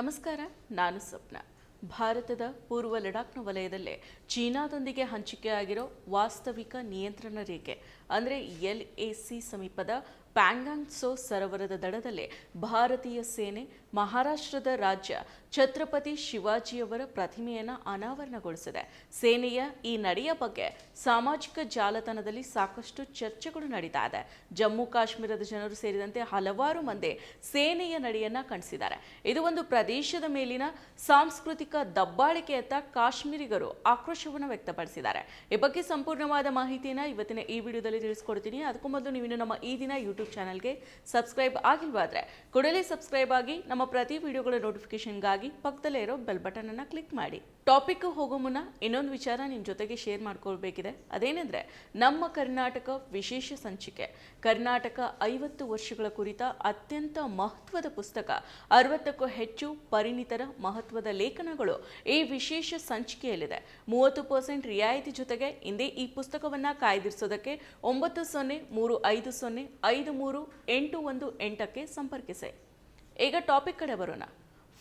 ನಮಸ್ಕಾರ ನಾನು ಸ್ವಪ್ನ. ಭಾರತದ ಪೂರ್ವ ಲಡಾಖ್ನ ವಲಯದಲ್ಲೇ ಚೀನಾದೊಂದಿಗೆ ಹಂಚಿಕೆಯಾಗಿರೋ ವಾಸ್ತವಿಕ ನಿಯಂತ್ರಣ ರೇಖೆ, ಅಂದರೆ ಎಲ್ ಎ ಸಿ ಸಮೀಪದ ಪ್ಯಾಂಗಾಂಗ್ಸೋ ಸರೋವರದ ದಡದಲ್ಲೇ ಭಾರತೀಯ ಸೇನೆ, ಮಹಾರಾಷ್ಟ್ರದ ರಾಜ್ಯ ಛತ್ರಪತಿ ಶಿವಾಜಿಯವರ ಪ್ರತಿಮೆಯನ್ನು ಅನಾವರಣಗೊಳಿಸಿದೆ. ಸೇನೆಯ ಈ ನಡೆಯ ಬಗ್ಗೆ ಸಾಮಾಜಿಕ ಜಾಲತಾಣದಲ್ಲಿ ಸಾಕಷ್ಟು ಚರ್ಚೆಗಳು ನಡೀತಾ ಇದೆ. ಜಮ್ಮು ಕಾಶ್ಮೀರದ ಜನರು ಸೇರಿದಂತೆ ಹಲವಾರು ಮಂದಿ ಸೇನೆಯ ನಡೆಯನ್ನು ಕಣಿಸಿದ್ದಾರೆ ಇದು ಒಂದು ಪ್ರದೇಶದ ಮೇಲಿನ ಸಾಂಸ್ಕೃತಿಕ ದಬ್ಬಾಳಿಕೆಯತ್ತ ಕಾಶ್ಮೀರಿಗರು ಆಕ್ರೋಶವನ್ನು ವ್ಯಕ್ತಪಡಿಸಿದ್ದಾರೆ. ಈ ಬಗ್ಗೆ ಸಂಪೂರ್ಣವಾದ ಮಾಹಿತಿಯನ್ನು ಇವತ್ತಿನ ಈ ವಿಡಿಯೋದಲ್ಲಿ ತಿಳಿಸ್ಕೊಡ್ತೀನಿ. ಅದಕ್ಕೂ ಮೊದಲು ನೀವು ನಮ್ಮ ಈ ದಿನ ಯೂಟ್ಯೂಬ್ ಚಾನಲ್ಗೆ ಸಬ್ಸ್ಕ್ರೈಬ್ ಆಗಿಲ್ವಾದ್ರೆ ಕೂಡಲೇ ಸಬ್ಸ್ಕ್ರೈಬ್ ಆಗಿ ನಮ್ಮ ಪ್ರತಿ ವಿಡಿಯೋಗಳ ನೋಟಿಫಿಕೇಶನ್ಗಾಗಿ ಪಕ್ಕದಲ್ಲೇ ಇರೋ ಬೆಲ್ ಬಟನ್ ಅನ್ನ ಕ್ಲಿಕ್ ಮಾಡಿ. ಟಾಪಿಕ್ ಹೋಗೋ ಮುನ್ನ ಇನ್ನೊಂದು ವಿಚಾರ ನಿಮ್ಮ ಜೊತೆಗೆ ಶೇರ್ ಮಾಡ್ಕೊಳ್ಬೇಕಿದೆ. ಅದೇನೆಂದರೆ ನಮ್ಮ ಕರ್ನಾಟಕ ವಿಶೇಷ ಸಂಚಿಕೆ. ಕರ್ನಾಟಕ ಐವತ್ತು ವರ್ಷಗಳ ಕುರಿತ ಅತ್ಯಂತ ಮಹತ್ವದ ಪುಸ್ತಕ. ಅರವತ್ತಕ್ಕೂ ಹೆಚ್ಚು ಪರಿಣಿತರ ಮಹತ್ವದ ಲೇಖನಗಳು ಈ ವಿಶೇಷ ಸಂಚಿಕೆಯಲ್ಲಿದೆ. ಮೂವತ್ತು ಪರ್ಸೆಂಟ್ ರಿಯಾಯಿತಿ ಜೊತೆಗೆ ಹಿಂದೆ ಈ ಪುಸ್ತಕವನ್ನು ಕಾಯ್ದಿರಿಸೋದಕ್ಕೆ ಒಂಬತ್ತು ಸೊನ್ನೆ ಮೂರು ಐದು ಸೊನ್ನೆ ಐದು ಮೂರು ಎಂಟು ಒಂದು ಎಂಟಕ್ಕೆ ಸಂಪರ್ಕಿಸಿ. ಈಗ ಟಾಪಿಕ್ ಕಡೆ ಬರೋಣ.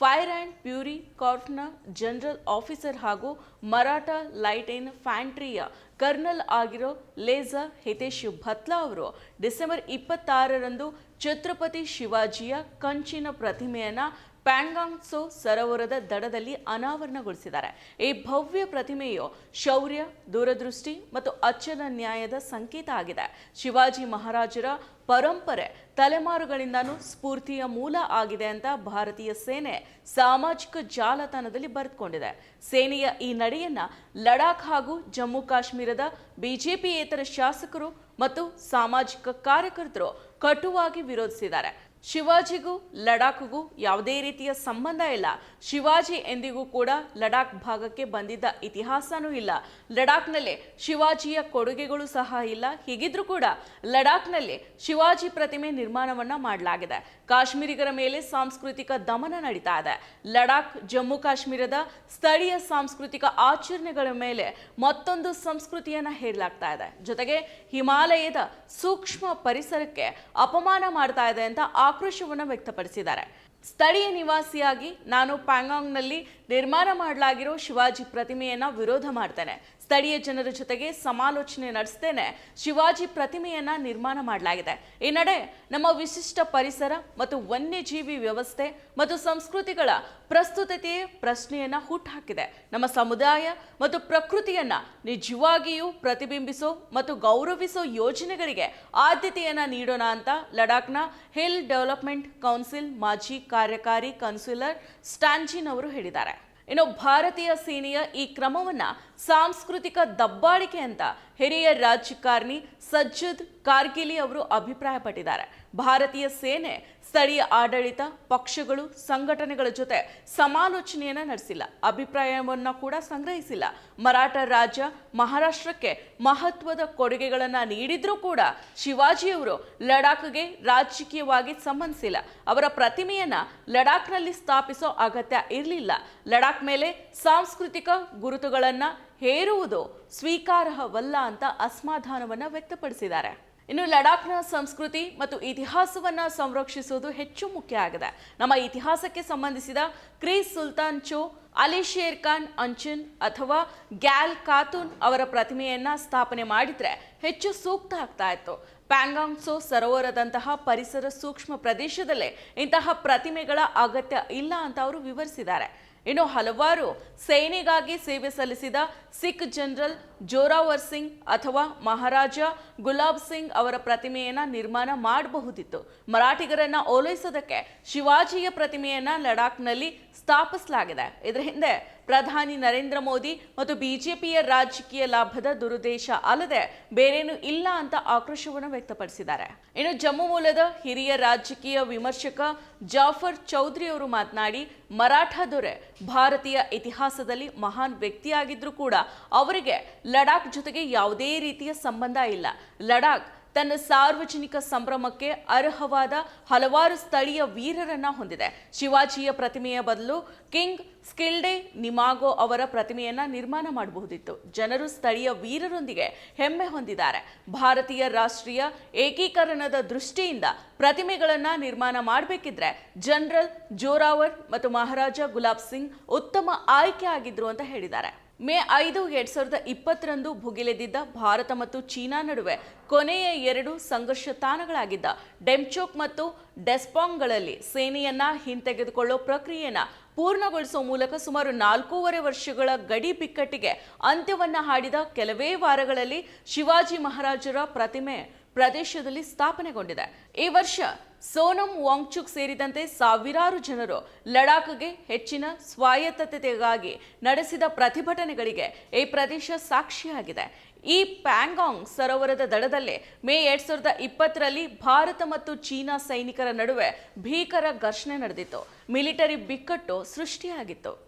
ಫೈರ್ ಆ್ಯಂಡ್ ಪ್ಯೂರಿ ಕಾರ್ಪ್ನ ಜನರಲ್ ಆಫೀಸರ್ ಹಾಗೂ ಮರಾಠ ಲೈಟ್ ಇನ್ ಫ್ಯಾಂಟ್ರಿಯ ಕರ್ನಲ್ ಆಗಿರೋ ಲೇಜಾ ಹಿತೇಶ್ ಭತ್ಲಾ ಅವರು ಡಿಸೆಂಬರ್ ಇಪ್ಪತ್ತಾರರಂದು ಛತ್ರಪತಿ ಶಿವಾಜಿಯ ಕಂಚಿನ ಪ್ರತಿಮೆಯನ್ನ ಪ್ಯಾಂಗಾಂಗ್ ಸೋ ಸರೋವರದ ದಡದಲ್ಲಿ ಅನಾವರಣಗೊಳಿಸಿದ್ದಾರೆ. ಈ ಭವ್ಯ ಪ್ರತಿಮೆಯು ಶೌರ್ಯ, ದೂರದೃಷ್ಟಿ ಮತ್ತು ಅಚ್ಚದ ನ್ಯಾಯದ ಸಂಕೇತ ಆಗಿದೆ. ಶಿವಾಜಿ ಮಹಾರಾಜರ ಪರಂಪರೆ ತಲೆಮಾರುಗಳಿಂದನೂ ಸ್ಫೂರ್ತಿಯ ಮೂಲ ಆಗಿದೆ ಅಂತ ಭಾರತೀಯ ಸೇನೆ ಸಾಮಾಜಿಕ ಜಾಲತಾಣದಲ್ಲಿ ಬರೆದುಕೊಂಡಿದೆ. ಸೇನೆಯ ಈ ನಡೆಯನ್ನ ಲಡಾಖ್ ಹಾಗೂ ಜಮ್ಮು ಕಾಶ್ಮೀರದ ಬಿಜೆಪಿಯೇತರ ಶಾಸಕರು ಮತ್ತು ಸಾಮಾಜಿಕ ಕಾರ್ಯಕರ್ತರು ಕಟುವಾಗಿ ವಿರೋಧಿಸಿದ್ದಾರೆ. ಶಿವಾಜಿಗೂ ಲಡಾಖ್ಗೂ ಯಾವುದೇ ರೀತಿಯ ಸಂಬಂಧ ಇಲ್ಲ. ಶಿವಾಜಿ ಎಂದಿಗೂ ಕೂಡ ಲಡಾಖ್ ಭಾಗಕ್ಕೆ ಬಂದಿದ್ದ ಇತಿಹಾಸನೂ ಇಲ್ಲ. ಲಡಾಖ್ನಲ್ಲಿ ಶಿವಾಜಿಯ ಕೊಡುಗೆಗಳು ಸಹ ಇಲ್ಲ. ಹೀಗಿದ್ರೂ ಕೂಡ ಲಡಾಖ್ನಲ್ಲಿ ಶಿವಾಜಿ ಪ್ರತಿಮೆ ನಿರ್ಮಾಣವನ್ನ ಮಾಡಲಾಗಿದೆ. ಕಾಶ್ಮೀರಿಗರ ಮೇಲೆ ಸಾಂಸ್ಕೃತಿಕ ದಮನ ನಡೀತಾ ಇದೆ. ಲಡಾಖ್, ಜಮ್ಮು ಕಾಶ್ಮೀರದ ಸ್ಥಳೀಯ ಸಾಂಸ್ಕೃತಿಕ ಆಚರಣೆಗಳ ಮೇಲೆ ಮತ್ತೊಂದು ಸಂಸ್ಕೃತಿಯನ್ನ ಹೇರಲಾಗ್ತಾ ಇದೆ. ಜೊತೆಗೆ ಹಿಮಾಲಯದ ಸೂಕ್ಷ್ಮ ಪರಿಸರಕ್ಕೆ ಅಪಮಾನ ಮಾಡ್ತಾ ಇದೆ ಅಂತ ಆಕ್ರೋಶವನ್ನು ವ್ಯಕ್ತಪಡಿಸಿದ್ದಾರೆ. ಸ್ಥಳೀಯ ನಿವಾಸಿಯಾಗಿ ನಾನು ಪ್ಯಾಂಗಾಂಗ್ನಲ್ಲಿ ನಿರ್ಮಾಣ ಮಾಡಲಾಗಿರೋ ಶಿವಾಜಿ ಪ್ರತಿಮೆಯನ್ನ ವಿರೋಧ ಮಾಡ್ತೇನೆ. ಸ್ಥಳೀಯ ಜನರ ಜೊತೆಗೆ ಸಮಾಲೋಚನೆ ನಡೆಸ್ತೇನೆ. ಶಿವಾಜಿ ಪ್ರತಿಮೆಯನ್ನ ನಿರ್ಮಾಣ ಮಾಡಲಾಗಿದೆ. ಈ ನಡೆ ನಮ್ಮ ವಿಶಿಷ್ಟ ಪರಿಸರ ಮತ್ತು ವನ್ಯಜೀವಿ ವ್ಯವಸ್ಥೆ ಮತ್ತು ಸಂಸ್ಕೃತಿಗಳ ಪ್ರಸ್ತುತತೆಯೇ ಪ್ರಶ್ನೆಯನ್ನ ಹುಟ್ಟುಹಾಕಿದೆ ನಮ್ಮ ಸಮುದಾಯ ಮತ್ತು ಪ್ರಕೃತಿಯನ್ನ ನಿಜವಾಗಿಯೂ ಪ್ರತಿಬಿಂಬಿಸೋ ಮತ್ತು ಗೌರವಿಸೋ ಯೋಜನೆಗಳಿಗೆ ಆದ್ಯತೆಯನ್ನ ನೀಡೋಣ ಅಂತ ಲಡಾಖ್ನ ಹಿಲ್ ಡೆವಲಪ್ಮೆಂಟ್ ಕೌನ್ಸಿಲ್ ಮಾಜಿ ಕಾರ್ಯಕಾರಿ ಕೌನ್ಸಿಲರ್ ಸ್ಟ್ಯಾನ್ಜಿನ್ ಅವರು ಹೇಳಿದ್ದಾರೆ. ಇನ್ನು ಭಾರತೀಯ ಸೇನೆಯ ಈ ಕ್ರಮವನ್ನ ಸಾಂಸ್ಕೃತಿಕ ದಬ್ಬಾಳಿಕೆ ಅಂತ ಹಿರಿಯ ರಾಜಕಾರಣಿ ಸಜ್ಜದ್ ಕಾರ್ಗಿಲಿ ಅವರು ಅಭಿಪ್ರಾಯಪಟ್ಟಿದ್ದಾರೆ. ಭಾರತೀಯ ಸೇನೆ, ಸ್ಥಳೀಯ ಆಡಳಿತ, ಪಕ್ಷಗಳು, ಸಂಘಟನೆಗಳ ಜೊತೆ ಸಮಾಲೋಚನೆಯನ್ನ ನಡೆಸಿಲ್ಲ. ಅಭಿಪ್ರಾಯವನ್ನ ಕೂಡ ಸಂಗ್ರಹಿಸಿಲ್ಲ. ಮರಾಠ ರಾಜ್ಯ ಮಹಾರಾಷ್ಟ್ರಕ್ಕೆ ಮಹತ್ವದ ಕೊಡುಗೆಗಳನ್ನ ನೀಡಿದ್ರೂ ಕೂಡ ಶಿವಾಜಿಯವರು ಲಡಾಖ್ಗೆ ರಾಜಕೀಯವಾಗಿ ಸಂಬಂಧಿಸಿಲ್ಲ. ಅವರ ಪ್ರತಿಮೆಯನ್ನ ಲಡಾಖ್ನಲ್ಲಿ ಸ್ಥಾಪಿಸೋ ಅಗತ್ಯ ಇರಲಿಲ್ಲ. ಲಡಾಖ್ ಮೇಲೆ ಸಾಂಸ್ಕೃತಿಕ ಗುರುತುಗಳನ್ನ ಹೇರುವುದು ಸ್ವೀಕಾರಾರ್ಹವಲ್ಲ ಅಂತ ಅಸಮಾಧಾನವನ್ನ ವ್ಯಕ್ತಪಡಿಸಿದ್ದಾರೆ. ಇನ್ನು ಲಡಾಖ್ನ ಸಂಸ್ಕೃತಿ ಮತ್ತು ಇತಿಹಾಸವನ್ನ ಸಂರಕ್ಷಿಸುವುದು ಹೆಚ್ಚು ಮುಖ್ಯ ಆಗಿದೆ. ನಮ್ಮ ಇತಿಹಾಸಕ್ಕೆ ಸಂಬಂಧಿಸಿದ ಕ್ರೀಸ್ ಸುಲ್ತಾನ್ ಚೋ, ಅಲಿ ಶೇರ್ ಖಾನ್, ಅಂಚನ್ ಅಥವಾ ಗ್ಯಾಲ್ ಖಾತೂನ್ ಅವರ ಪ್ರತಿಮೆಯನ್ನ ಸ್ಥಾಪನೆ ಮಾಡಿದ್ರೆ ಹೆಚ್ಚು ಸೂಕ್ತ ಆಗ್ತಾ ಇತ್ತು. ಪ್ಯಾಂಗಾಂಗ್ಸೋ ಸರೋವರದಂತಹ ಪರಿಸರ ಸೂಕ್ಷ್ಮ ಪ್ರದೇಶದಲ್ಲೇ ಇಂತಹ ಪ್ರತಿಮೆಗಳ ಅಗತ್ಯ ಇಲ್ಲ ಅಂತ ಅವರು ವಿವರಿಸಿದ್ದಾರೆ. ಇನ್ನು ಹಲವಾರು ಸೇನೆಗಾಗಿ ಸೇವೆ ಸಲ್ಲಿಸಿದ ಸಿಖ್ ಜನರಲ್ ಜೋರಾವರ್ ಸಿಂಗ್ ಅಥವಾ ಮಹಾರಾಜ ಗುಲಾಬ್ ಸಿಂಗ್ ಅವರ ಪ್ರತಿಮೆಯನ್ನ ನಿರ್ಮಾಣ ಮಾಡಬಹುದಿತ್ತು. ಮರಾಠಿಗರನ್ನ ಓಲೈಸೋದಕ್ಕೆ ಶಿವಾಜಿಯ ಪ್ರತಿಮೆಯನ್ನ ಲಡಾಖ್ನಲ್ಲಿ ಸ್ಥಾಪಿಸಲಾಗಿದೆ. ಇದರ ಹಿಂದೆ ಪ್ರಧಾನಿ ನರೇಂದ್ರ ಮೋದಿ ಮತ್ತು ಬಿಜೆಪಿಯ ರಾಜಕೀಯ ಲಾಭದ ದುರುದ್ದೇಶ ಅಲ್ಲದೆ ಬೇರೇನು ಇಲ್ಲ ಅಂತ ಆಕ್ರೋಶವನ್ನು ವ್ಯಕ್ತಪಡಿಸಿದ್ದಾರೆ. ಇನ್ನು ಜಮ್ಮು ಮೂಲದ ಹಿರಿಯ ರಾಜಕೀಯ ವಿಮರ್ಶಕ ಜಾಫರ್ ಚೌಧರಿ ಅವರು ಮಾತನಾಡಿ, ಮರಾಠ ದೊರೆ ಭಾರತೀಯ ಇತಿಹಾಸದಲ್ಲಿ ಮಹಾನ್ ವ್ಯಕ್ತಿಯಾಗಿದ್ರೂ ಕೂಡ ಅವರಿಗೆ ಲಡಾಖ್ ಜೊತೆಗೆ ಯಾವುದೇ ರೀತಿಯ ಸಂಬಂಧ ಇಲ್ಲ. ಲಡಾಖ್ ತನ್ನ ಸಾರ್ವಜನಿಕ ಸಂಭ್ರಮಕ್ಕೆ ಅರ್ಹವಾದ ಹಲವಾರು ಸ್ಥಳೀಯ ವೀರರನ್ನ ಹೊಂದಿದೆ. ಶಿವಾಜಿಯ ಪ್ರತಿಮೆಯ ಬದಲು ಕಿಂಗ್ ಸ್ಕಿಲ್ಡೆ ನಿಮಾಗೋ ಅವರ ಪ್ರತಿಮೆಯನ್ನ ನಿರ್ಮಾಣ ಮಾಡಬಹುದಿತ್ತು. ಜನರು ಸ್ಥಳೀಯ ವೀರರೊಂದಿಗೆ ಹೆಮ್ಮೆ ಹೊಂದಿದ್ದಾರೆ. ಭಾರತೀಯ ರಾಷ್ಟ್ರೀಯ ಏಕೀಕರಣದ ದೃಷ್ಟಿಯಿಂದ ಪ್ರತಿಮೆಗಳನ್ನ ನಿರ್ಮಾಣ ಮಾಡಬೇಕಿದ್ರೆ ಜನರಲ್ ಜೋರಾವರ್ ಮತ್ತು ಮಹಾರಾಜ ಗುಲಾಬ್ ಸಿಂಗ್ ಉತ್ತಮ ಆಯ್ಕೆ ಆಗಿದ್ರು ಅಂತ ಹೇಳಿದ್ದಾರೆ. ಮೇ ಐದು ಎರಡ್ ಸಾವಿರದ ಇಪ್ಪತ್ತರಂದು ಭುಗಿಲೆದಿದ್ದ ಭಾರತ ಮತ್ತು ಚೀನಾ ನಡುವೆ ಕೊನೆಯ ಎರಡು ಸಂಘರ್ಷ ತಾಣಗಳಾಗಿದ್ದ ಡೆಮ್ಚೋಕ್ ಮತ್ತು ಡೆಸ್ಪಾಂಗ್ಗಳಲ್ಲಿ ಸೇನೆಯನ್ನ ಹಿಂತೆಗೆದುಕೊಳ್ಳೋ ಪ್ರಕ್ರಿಯೆನ ಪೂರ್ಣಗೊಳಿಸುವ ಮೂಲಕ ಸುಮಾರು ನಾಲ್ಕೂವರೆ ವರ್ಷಗಳ ಗಡಿ ಬಿಕ್ಕಟ್ಟಿಗೆ ಅಂತ್ಯವನ್ನ ಹಾಡಿದ ಕೆಲವೇ ವಾರಗಳಲ್ಲಿ ಶಿವಾಜಿ ಮಹಾರಾಜರ ಪ್ರತಿಮೆ ಪ್ರದೇಶದಲ್ಲಿ ಸ್ಥಾಪನೆಗೊಂಡಿದೆ. ಈ ವರ್ಷ ಸೋನಂ ವಾಂಗ್ಚುಕ್ ಸೇರಿದಂತೆ ಸಾವಿರಾರು ಜನರು ಲಡಾಖ್ಗೆ ಹೆಚ್ಚಿನ ಸ್ವಾಯತ್ತತೆಗಾಗಿ ನಡೆಸಿದ ಪ್ರತಿಭಟನೆಗಳಿಗೆ ಈ ಪ್ರದೇಶ ಸಾಕ್ಷಿಯಾಗಿದೆ. ಈ ಪ್ಯಾಂಗಾಂಗ್ ಸರೋವರದ ದಡದಲ್ಲೇ ಮೇ ಎರಡ್ ಸಾವಿರದ ಇಪ್ಪತ್ತರಲ್ಲಿ ಭಾರತ ಮತ್ತು ಚೀನಾ ಸೈನಿಕರ ನಡುವೆ ಭೀಕರ ಘರ್ಷಣೆ ನಡೆದಿತ್ತು. ಮಿಲಿಟರಿ ಬಿಕ್ಕಟ್ಟು ಸೃಷ್ಟಿಯಾಗಿತ್ತು.